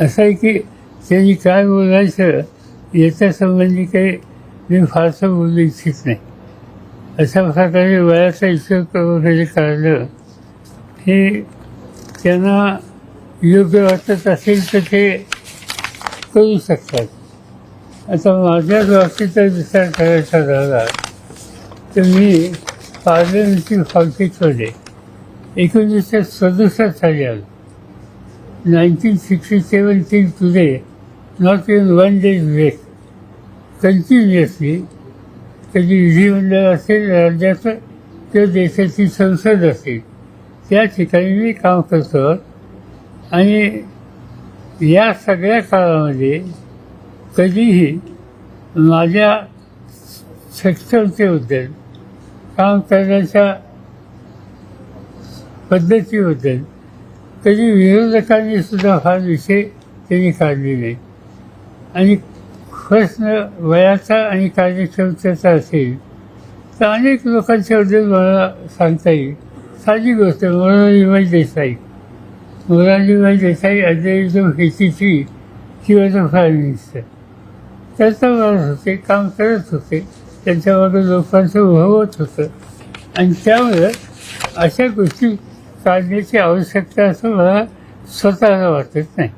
असं आहे की त्यांनी काय बोलायचं याच्यासंबंधी काही मी फारसं बोलू इच्छित नाही. अशा प्रकारे वयाचा हिशोब वगैरे काढलं हे त्यांना योग्य वाटत असेल तर ते करू शकतात. आता माझ्या बाबतीचा विचार करायचा झाला तर मी पार्लमेंटची हॉलतीकडे एकोणीसशे सदुसष्ट साली आलो. Nineteen sixty seven not today one in one days कधी विधिमंडळ असेल राज्याचं किंवा देशाची संसद असेल त्या ठिकाणी मी काम करतो. आणि या सगळ्या काळामध्ये कधीही माझ्या सक्षमतेबद्दल काम करण्याच्या पद्धतीबद्दल कधी विरोधकांनी सुद्धा फार विषय त्यांनी काढले नाही आणि प्रश्न वयाचा आणि कार्यक्षमतेचा असेल तर अनेक लोकांच्याबद्दल मला सांगता येईल. साधी गोष्ट मोरारीबाई देसाई. मोरारीबाई देसाई अजय जो हेचीची किंवा जो प्राईम मिनिस्टर त्याचं म्हणत होते काम करत होते त्यांच्यामध्ये लोकांचं उभवत होतं. आणि त्यामुळं अशा गोष्टी काळजीची आवश्यकता असं मला स्वतःला वाटत नाही.